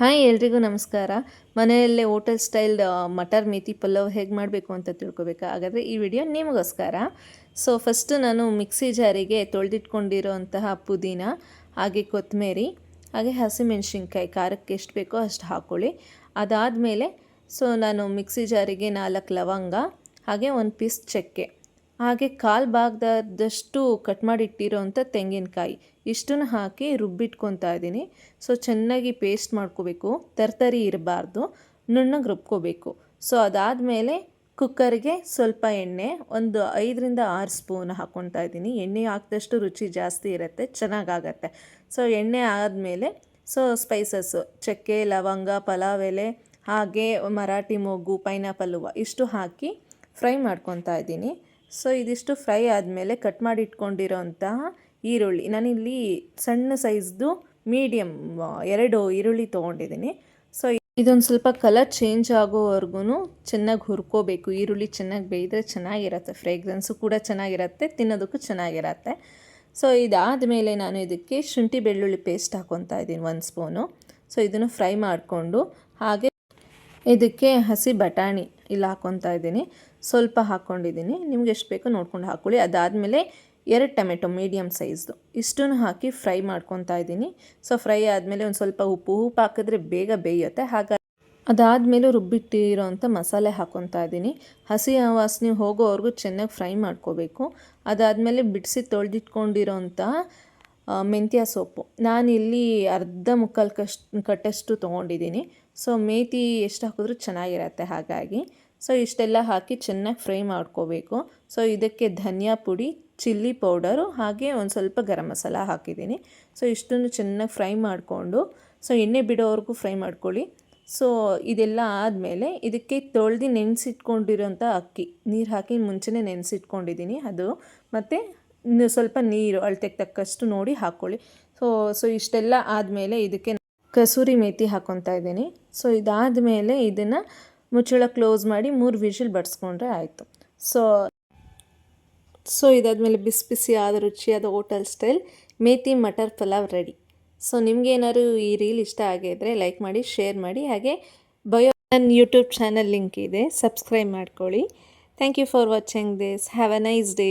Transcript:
Hi ಎಲ್ರಿಗೂ ನಮಸ್ಕಾರ. ಮನೆಯಲ್ಲೇ ಹೋಟೆಲ್ ಸ್ಟೈಲ್ ಮಟರ್ ಮೇಥಿ ಪಲಾವ್ ಹೇಗೆ ಮಾಡಬೇಕು ಅಂತ ತಿಳ್ಕೊಬೇಕಾ? ಹಾಗಾದರೆ ಈ ವಿಡಿಯೋ ನಿಮಗೋಸ್ಕರ. ಸೊ ಫಸ್ಟು ನಾನು ಮಿಕ್ಸಿ ಜಾರಿಗೆ ತೊಳೆದಿಟ್ಕೊಂಡಿರೋಂತಹ ಪುದೀನ, ಹಾಗೆ ಕೊತ್ತಂಬರಿ ಹಾಗೆ ಹಸಿಮೆಣ್ಸಿನ್ಕಾಯಿ, ಖಾರಕ್ಕೆ ಎಷ್ಟು ಬೇಕೋ ಅಷ್ಟು ಹಾಕ್ಕೊಳ್ಳಿ ಅದಾದಮೇಲೆ ಸೊ ನಾನು ಮಿಕ್ಸಿ ಜಾರಿಗೆ ನಾಲ್ಕು ಲವಂಗ, ಹಾಗೆ ಒಂದು ಪೀಸ್ ಚಕ್ಕೆ. ಹಾಗೆ ಕಾಲು ಭಾಗದಷ್ಟು ಕಟ್ ಮಾಡಿ ಇಟ್ಟಿರೋಂಥ ತೆಂಗಿನಕಾಯಿ. ಇಷ್ಟನ್ನು ಹಾಕಿ ರುಬ್ಬಿಟ್ಕೊತಾ ಇದ್ದೀನಿ. ಸೊ ಚೆನ್ನಾಗಿ ಪೇಸ್ಟ್ ಮಾಡ್ಕೋಬೇಕು. ತರ್ತರಿ ಇರಬಾರ್ದು. ನುಣ್ಣಗೆ ರುಬ್ಕೋಬೇಕು. ಸೊ ಅದಾದಮೇಲೆ ಕುಕ್ಕರ್ಗೆ ಸ್ವಲ್ಪ ಎಣ್ಣೆ, ಒಂದು ಐದರಿಂದ ಆರು ಸ್ಪೂನ್ ಹಾಕ್ಕೊತಾ ಇದ್ದೀನಿ. ಎಣ್ಣೆ ಹಾಕಿದಷ್ಟು ರುಚಿ ಜಾಸ್ತಿ ಇರುತ್ತೆ, ಚೆನ್ನಾಗಾಗತ್ತೆ. ಸೊ ಎಣ್ಣೆ ಆದಮೇಲೆ ಸೊ ಸ್ಪೈಸಸ್ಸು ಚಕ್ಕೆ, ಲವಂಗ, ಪಲಾವ್ ಎಲೆ, ಹಾಗೆ ಮರಾಠಿ ಮೊಗ್ಗು ಪೈನಾಪಲ್ ಹೂವು ಇಷ್ಟು ಹಾಕಿ ಫ್ರೈ ಮಾಡ್ಕೊತಾ ಇದ್ದೀನಿ. ಸೊ ಇದಿಷ್ಟು ಫ್ರೈ ಆದಮೇಲೆ ಕಟ್ ಮಾಡಿ ಇಟ್ಕೊಂಡಿರೋಂತಹ ಈರುಳ್ಳಿ. ನಾನಿಲ್ಲಿ ಸಣ್ಣ ಸೈಜ್ದು ಮೀಡಿಯಮ್ ಎರಡು ಈರುಳ್ಳಿ ತೊಗೊಂಡಿದ್ದೀನಿ. ಸೊ ಇದೊಂದು ಸ್ವಲ್ಪ ಕಲರ್ ಚೇಂಜ್ ಆಗೋವರೆಗೂ ಚೆನ್ನಾಗಿ ಹುರ್ಕೋಬೇಕು. ಈರುಳ್ಳಿ ಚೆನ್ನಾಗಿ ಬೇಯಿದ್ರೆ ಚೆನ್ನಾಗಿರುತ್ತೆ. ಫ್ರೇಗ್ರೆನ್ಸು ಕೂಡ ಚೆನ್ನಾಗಿರುತ್ತೆ, ತಿನ್ನೋದಕ್ಕೂ ಚೆನ್ನಾಗಿರುತ್ತೆ. ಸೊ ಇದಾದ ಮೇಲೆ ನಾನು ಇದಕ್ಕೆ ಶುಂಠಿ ಬೆಳ್ಳುಳ್ಳಿ ಪೇಸ್ಟ್ ಹಾಕ್ಕೊತಾ ಇದ್ದೀನಿ, ಒಂದು ಸ್ಪೂನು. ಸೊ ಇದನ್ನು ಫ್ರೈ ಮಾಡಿಕೊಂಡು ಹಾಗೆ ಇದಕ್ಕೆ ಹಸಿ ಬಟಾಣಿ ಇಲ್ಲಿ ಹಾಕ್ಕೊತಾ ಇದ್ದೀನಿ. ಸ್ವಲ್ಪ ಹಾಕ್ಕೊಂಡಿದ್ದೀನಿ. ನಿಮ್ಗೆ ಎಷ್ಟು ಬೇಕೋ ನೋಡ್ಕೊಂಡು ಹಾಕ್ಕೊಳ್ಳಿ ಅದಾದಮೇಲೆ ಎರಡು ಟೊಮೆಟೊ ಮೀಡಿಯಮ್ ಸೈಜ್ದು. ಇಷ್ಟನ್ನು ಹಾಕಿ ಫ್ರೈ ಮಾಡ್ಕೊತಾ ಇದ್ದೀನಿ. ಸೊ, ಫ್ರೈ ಆದಮೇಲೆ ಒಂದು ಸ್ವಲ್ಪ ಉಪ್ಪು ಉಪ್ಪು ಹಾಕಿದ್ರೆ ಬೇಗ ಬೇಯುತ್ತೆ. ಹಾಗಾಗಿ ಅದಾದಮೇಲೆ ರುಬ್ಬಿಟ್ಟಿರೋಂಥ ಮಸಾಲೆ ಹಾಕ್ಕೊತಾ ಇದ್ದೀನಿ. ಹಸಿ ವಾಸನೆ ಹೋಗೋವರೆಗೂ ಚೆನ್ನಾಗಿ ಫ್ರೈ ಮಾಡ್ಕೋಬೇಕು. ಅದಾದಮೇಲೆ ಬಿಡಿಸಿ ತೊಳೆದಿಟ್ಕೊಂಡಿರೋಂಥ ಮೆಂತ್ಯ ಸೊಪ್ಪು. ನಾನಿಲ್ಲಿ ಅರ್ಧ ಮುಕ್ಕಾಲು ಕಷ್ಟು ಕಟ್ಟಷ್ಟು ತೊಗೊಂಡಿದ್ದೀನಿ. ಸೊ, ಮೇತಿ ಎಷ್ಟು ಹಾಕಿದ್ರೂ ಚೆನ್ನಾಗಿರತ್ತೆ ಹಾಗಾಗಿ. ಸೊ, ಇಷ್ಟೆಲ್ಲ ಹಾಕಿ ಚೆನ್ನಾಗಿ ಫ್ರೈ ಮಾಡ್ಕೋಬೇಕು. ಸೊ, ಇದಕ್ಕೆ ಧನಿಯಾ ಪುಡಿ, ಚಿಲ್ಲಿ ಪೌಡರು ಹಾಗೆ ಒಂದು ಸ್ವಲ್ಪ ಗರಂ ಮಸಾಲ ಹಾಕಿದ್ದೀನಿ. ಸೊ, ಇಷ್ಟನ್ನು ಚೆನ್ನಾಗಿ ಫ್ರೈ ಮಾಡಿಕೊಂಡು, ಸೊ, ಎಣ್ಣೆ ಬಿಡೋವರೆಗೂ ಫ್ರೈ ಮಾಡ್ಕೊಳ್ಳಿ. ಸೊ, ಇದೆಲ್ಲ ಆದಮೇಲೆ ಇದಕ್ಕೆ ತೊಳ್ದು ನೆನೆಸಿಟ್ಕೊಂಡಿರೋಂಥ ಅಕ್ಕಿ. ನೀರು ಹಾಕಿ ಮುಂಚೆನೇ ನೆನೆಸಿಟ್ಕೊಂಡಿದ್ದೀನಿ ಅದು. ಮತ್ತು ಸ್ವಲ್ಪ ನೀರು ಅಳತೆಗೆ ತಕ್ಕಷ್ಟು ನೋಡಿ ಹಾಕ್ಕೊಳ್ಳಿ ಸೊ ಸೊ ಇಷ್ಟೆಲ್ಲ ಆದಮೇಲೆ ಇದಕ್ಕೆ ಕಸೂರಿ ಮೇತಿ ಹಾಕ್ಕೊತಾ ಇದ್ದೀನಿ. ಸೊ ಇದಾದ ಮೇಲೆ ಇದನ್ನು ಮುಚ್ಚಳ ಕ್ಲೋಸ್ ಮಾಡಿ ಮೂರು ವಿಷಲ್ ಬಡಿಸ್ಕೊಂಡ್ರೆ ಆಯಿತು. ಸೊ ಸೊ ಇದಾದಮೇಲೆ ಬಿಸಿ ಬಿಸಿ ಆದ ರುಚಿಯಾದ hotel style methi matar pulao ready so ನಿಮಗೇನಾದ್ರು ಈ ರೀಲ್ ಇಷ್ಟ ಆಗಿದ್ರೆ ಲೈಕ್ ಮಾಡಿ ಶೇರ್ ಮಾಡಿ. ಹಾಗೆ ಬಯೋ ನನ್ನ ಯೂಟ್ಯೂಬ್ ಚಾನಲ್ ಲಿಂಕ್ ಇದೆ. ಸಬ್ಸ್ಕ್ರೈಬ್ ಮಾಡ್ಕೊಳ್ಳಿ. Thank you for watching this have a nice day